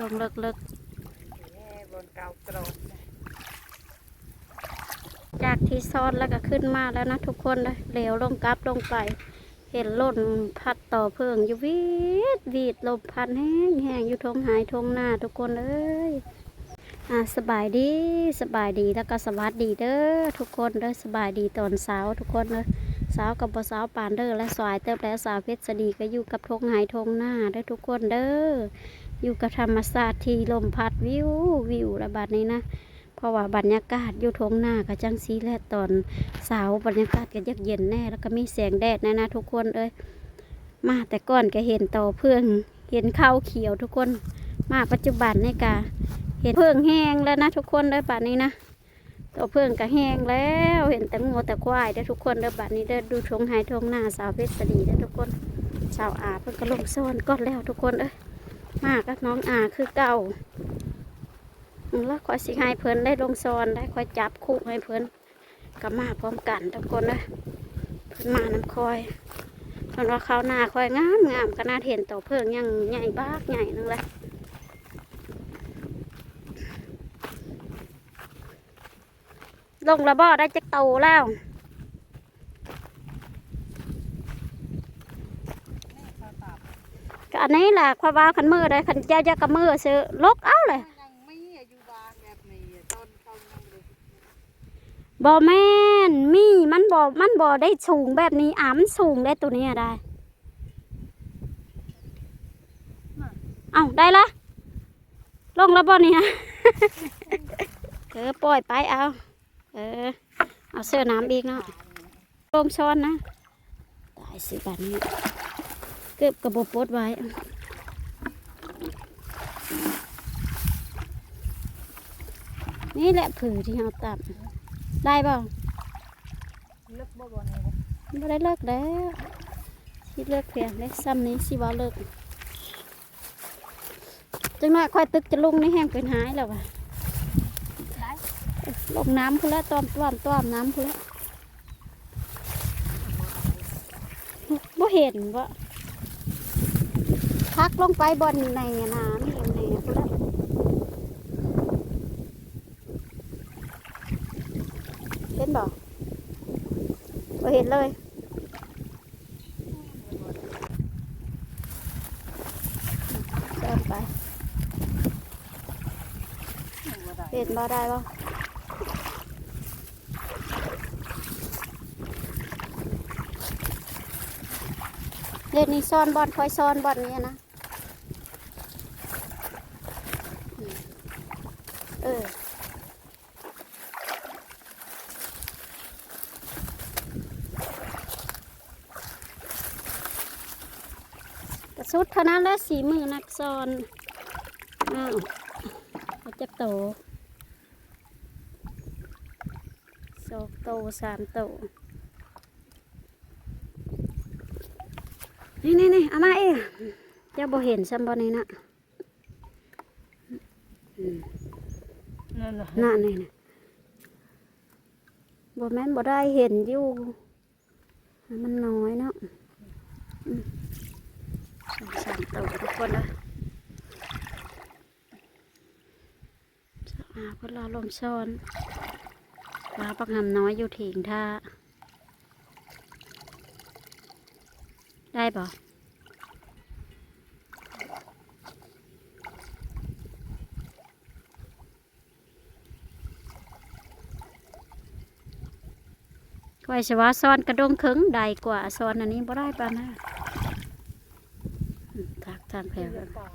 ลงเลิกเลิกแม่บนเก่ากรดนะจากที่ซ้อนแล้วก็ขึ้นมาแล้วนะทุกคนเลยเหลวลงกลับลงไป เห็นล่นพัดต่อเพิงอยู่วีดวีดลมพัดแห้งแห้งอยู่ทงหายทงหน้าทุกคนเอ้ยอ่าสบายดีสบายดีแล้วก็สวัสดีเด้อทุกคนเด้อสบายดีตอนเช้าทุกคนเด้อสาวกับบ่สาวปานเด้อและสายเติบและสาวเพชรสดีก็อยู่กับทงหายทงหน้าเด้อทุกคนเด้อ อยู่กับธรรมศาสตร์ที่ลมพัดวิววิวระบาดนี้นะเพราะว่าบรรยากาศอยู่ทงหน้าก็จังสีแลตอนเสาวบรรยากาศก็ยักเย็นแน่ แล้วก็มีแสงแดดแน่นะทุกคนเอ้ยมาแต่ก่อนก็เห็นต่อเพื่องเห็นข้าวเขียวทุกคน มาปัจจุบันนี่กะเห็นเพื่องแห้งแล้วนะทุกคนเด้อป่านนี้นะต่อเพื่องก็แห้งแล้วเห็นแต่งูแต่ควายเด้อทุกคนเด้อป่านนี้เด้อดูทงไฮทงหน้าสาวเพชรสดีเด้อทุกคนสาวอาเพิ่นก็ลงโซนก้อนแล้วทุกคนเอ้ย มากกับน้องอาคือเก่าแล้วคอยสิให้เพิ่นได้ลงซอนได้คอยจับคู่ให้เพิ่นกับมาพร้อมกันทุกคนนะเพิ่นมาน้ำคอยเพิ่นว่าข้าวหน้าคอยงามงามขนาเห็นต่อเพิ่งยังใหญ่บ้ากใหญ่นึงเลยลงระบ่ได้จักโตแล้ว อันนี้แหละความว่าขันมือได้ขันเจ้าจะกับมือซื้อลกเอาเลยยังไม่อายุบางแบบนี้ต้นเขายังเลยบ่แม่นมีมันบ่มันบ่ได้สูงแบบนี้อ่ามันสูงได้ตัวนี้อะได้เอ้าได้ละลงแล้วบ่เนี่ยเออปล่อยไปเอาเออเอาเสื้อน้ำอีกเนาะลงช้อนนะตายสิบัดนี้ เก็บกระบบปดไว้นี่แหละผือที่เราตัดได้บ่ลึกบ่บ่นี่ไม่ได้เลิกแล้วที่เลิกเพียงได้ซ้ำนี้สิว่เลิกจังน้อยค่อยตึกจะลุงนี่แห้งเป็นหายแล้วว่ะลงน้ำพุ่นละต้อมต้อมต้อมน้ำพุ่นละบ่เห็นว่ พักลงไปบนในน้ำนี่ในพุ่นละเห็นบ่บ่เห็นเลยเดินไปเห็นบ่ได้บ่เล่นนี่ซ่อนบอลคอยซ่อนบอลนี่นะอืมเออแต่สุดเท่านั้นแล้วสีมือนักซอนอ้าวเขาจะโตสองโตสามโตนี่นี่นี่เอามาเองเจ้าบ่เห็นซ้ำบ่นี่นะอืม นั่นน่ะน่ะนี่นะบ่แม่นบ่ได้เห็นอยู่ มันน้อยเนาะอืมสองสามโตทุกคนเลยอาเพื่อรอลมซ้อนปลาปักหำน้อยอยู่ถิงท่าได้ปะ ไว้สว่าซ้อนกระดงเคิงได้กว่าซ้อนอันนี้บ่ได้ปะนะอืมทากทางแผลป่า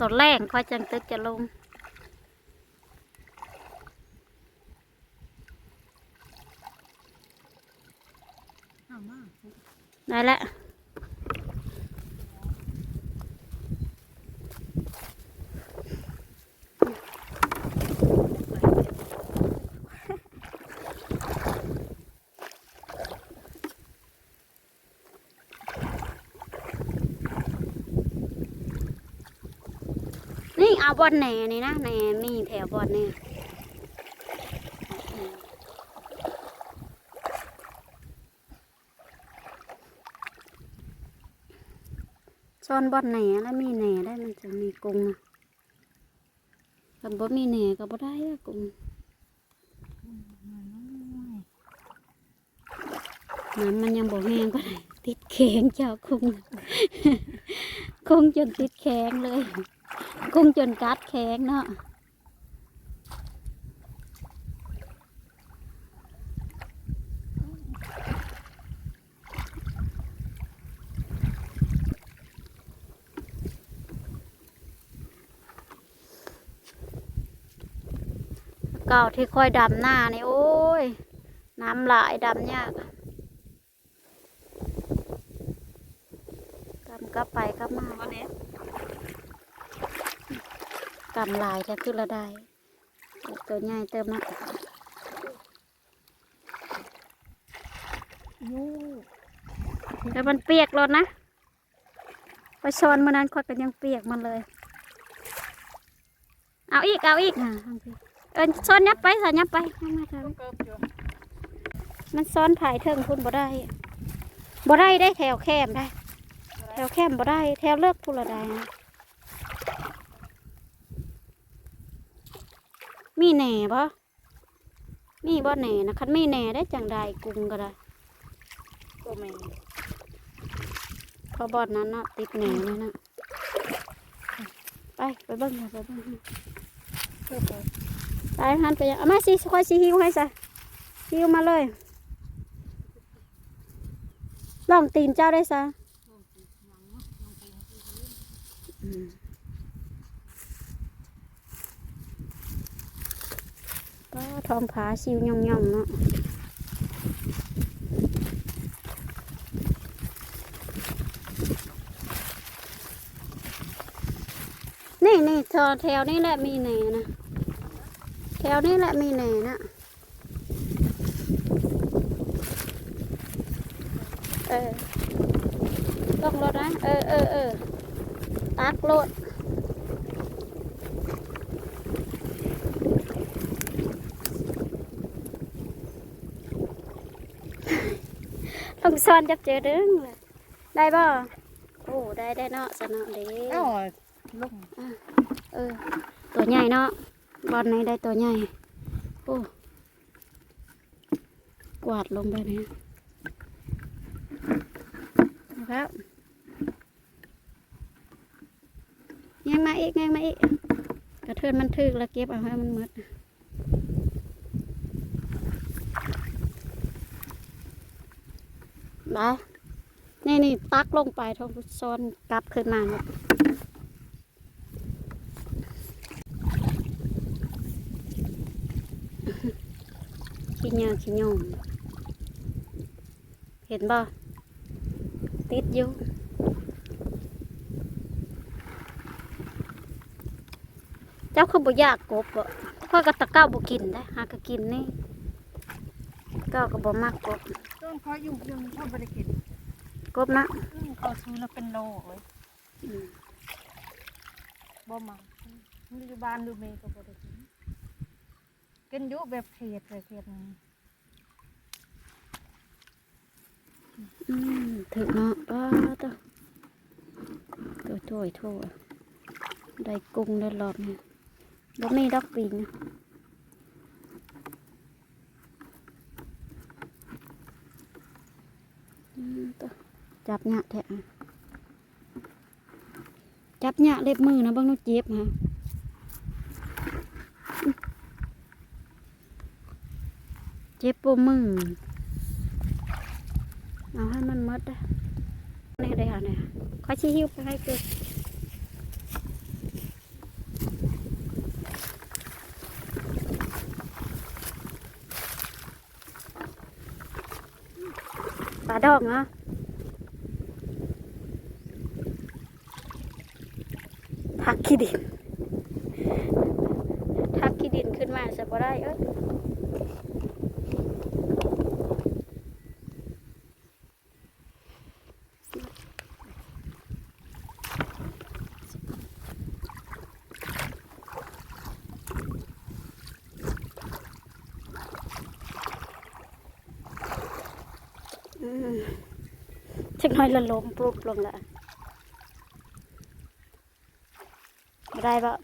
ตอนแรกค่อยจังตึกจะลงเอามาได้แล้ว นี่เอาบอลแหน่นี่นะแหน่นี่แถวบอลนี่ซ่อนบอนแหน่แล้วมีแหน่ได้มันจะมีกุงนะคันบ่มีแหน่ก็บ่ได้อะกุ้งน้ำมันยังบ่แห้งก็ได้ติดแข็งเจ้ากุ้งกุ้งจนติดแข็งเลย กุ้งจนกัดแข็งเนาะเก่าที่ค่อยดำหน้านี่โอ้ย น้ำหลายดำยากกำกลับไปกลับมาวันนี้ กำลายจะขึ้นละได้ตัวใหญ่เติมนะยูแล้วมันเปียกรถนะไปชนเมื่อนั้นค่อยก็ยังเปียกมันเลย เอาอีกเอาอีกอะเอาสิเออซ้อนยับไปสายับไปเอามาทำเกิบอยู่มันซ้อนผายเทิงคุณบ่ได้บ่ได้ได้แถวแคมได้ แถวแคมบ่ได้ แถวเลิกพูละได้นะ มีแหน่บ่มีบ่แหน่นะคันมีแหน่ได้จังใดกรุงก็ได้ก็ไม่เพอบอดนั้นน่ะติดแหน่เลยนะไปไปเบิ่งค่ะไปเบิ่งค่ะเกิบเลยไปหันไปยังเอามาสิค่อยสิหิวให้ซะหิวมาเลยลองตีนเจ้าได้ซะ อืม ก็ทองผาชิวย่องย่องๆเนาะนี่นี่ทอแถวนี้แหละมีแหนนะแถวนี้แหละมีแหนนะเออต้องรถนะ เออเออเออตักรถ ซ้อนจับเจอดึงเลยได้บ่โอ้ได้ได้เนาะสนอเด้เอ้าลุงเออ ตัวใหญ่เนาะบอลไหนได้ตัวใหญ่โอ้กวาดลงไปเนี่ยนะครับยังมาอีกยังมาอีกกระเทือนมันทึกแล้วเก็บเอาให้มันหมด มานี่นี่ตักลงไปทองโซนกลับขึ้นมาเนี่ยขี้ยาขี้ยงเห็นบ่ติดอยู่เจ้าคือบ่อยากกบบ่ข้อยก็ตะเก้าบ่กินได้หากกินนี่ก้าก็บ่มักกบ ต้นเขาอยู่ยังเขาบริกินกบนะเขาซื้อแล้วเป็นโลเลยบ่มามันอยู่บ้านดูเมย์ก็บริกินกินยู่แบบเขียดเลยเขียดนึงอืมถึกเนาะป้าตะตัวถ้วยถ้วยได้กุ้งได้รอบนี่บ่มีดอกปิงนะอืมตัว จับหยะแทะจับหยะเล็บมือนะเบางนุเจ็บฮะเจ็บปวมือเอาให้มันมดได้นี่ได้ค่ะเนี่ยขอชี้หิ้วไปให้เกิดปลาดอกเนาะทัก ขี้ดินทักขี้ดินขึ้นมาจะบ่ได้เอ้ยอืมจักหน่อยละลมปลุกลงละ ได้ปะ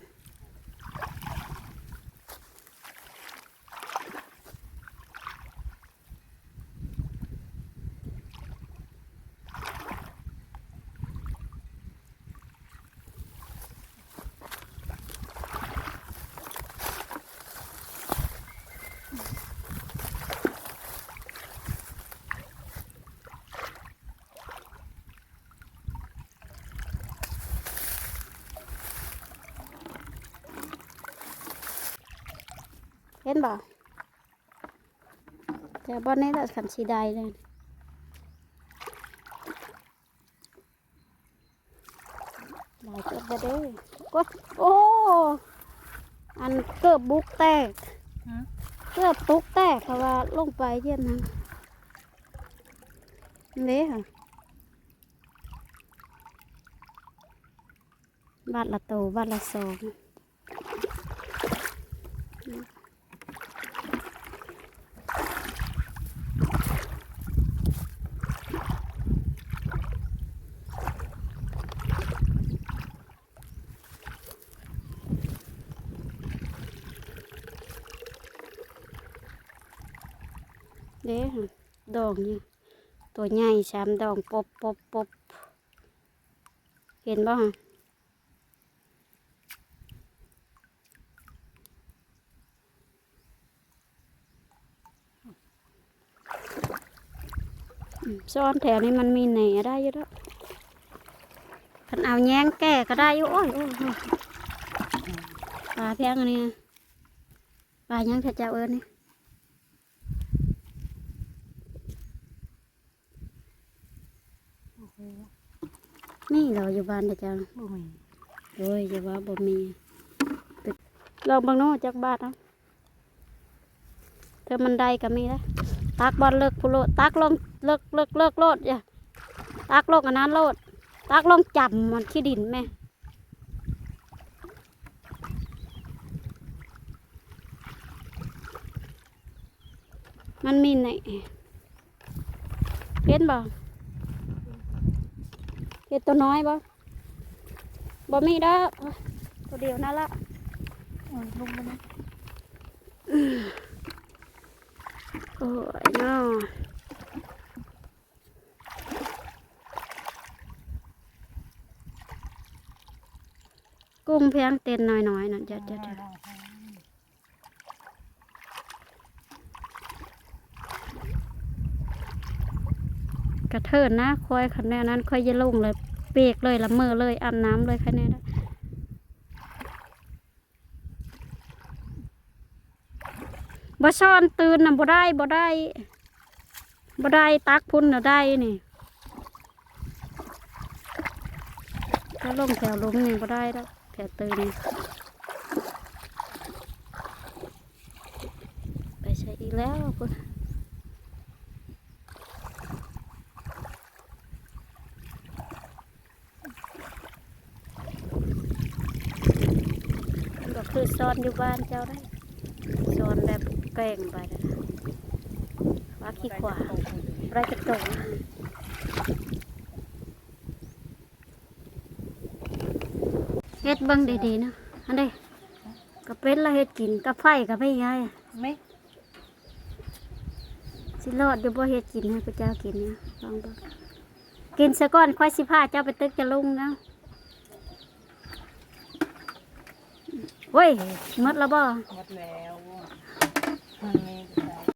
เห็นบ่แต่บอนนี้ละขันสีใดเลยหลายเกิดบ่เด้อกดโอ้อันเกือบบุกแตกฮะเกือบตุกแตกเพราะว่าลงไปเยี่ยมนั้นนี่ค่ะบาทละโตบาทละสองเด้ค่ะด องนี่ตัวใหญ่สามดองปบปบปบเห็นบ่ฮะอืมซ่อนแถวนี้มันมีแหน่ได้อยู่แล้วคันเอาแย้งแก่ก็ได้อยู่โอ้ยโอ้ยโอ้ยปลาเพียงอันนี้ปลายังเถอะเจ้าเอิญนี่ โอ้โห นี่เราอยู่บ้านเถอะจ้าบ่มีโอ้ยอย่าว่าบ่มีตึกลองบางโน้จักบาทเอาเธอมันได้ก็มีแล้วตักบอลเลิกพุโลตักลงเลิกเลิกเลิกโลดอย่าตักลงอันนั้นโลด ตักลงจับมันขี้ดินแม่มันมีไหนเห็นบ่ เห็นตัวน้อยบ่บ่มีดอกตัวเดียวนั่นละโอ้ยลงมานะโอ้ยน้อกุ้งเพียงเต้นน้อยๆนั่นจะจะจะ กระเทินนะคอยคันแนวนั้นคอยจะลงเลยเปียกเลยละเมอเลยอาบน้ำเลยคันแนนบ่ซ่อนตื่นนะบ่ได้บ่ได้บ่ได้ตักพุ่นน่ะได้นี่ถ้าลงแถวลมนี่บ่ได้แล้วแถวตื่นไปใช้อีกแล้วพุ่น ซ่อนอยู่บ้านเจ้าได้ซ่อนแบบแกล้งไปนะว่าขี้ขวาไรจะตกเฮ็ดเบิ่งดีๆนะอันนี้ก็เป็นละเฮ็ดกินกับไฟกับไม่ง่ายอะไม่สิรอดอยู่บ่เฮ็ดกินให้พระเจ้ากินเนี่ยลองเบิ่งกินซะก่อนค่อยสิพาเจ้าไปตึกจะลุงนะ เว้ยหมดแล้วบ่หมดแล้วมันมีแต่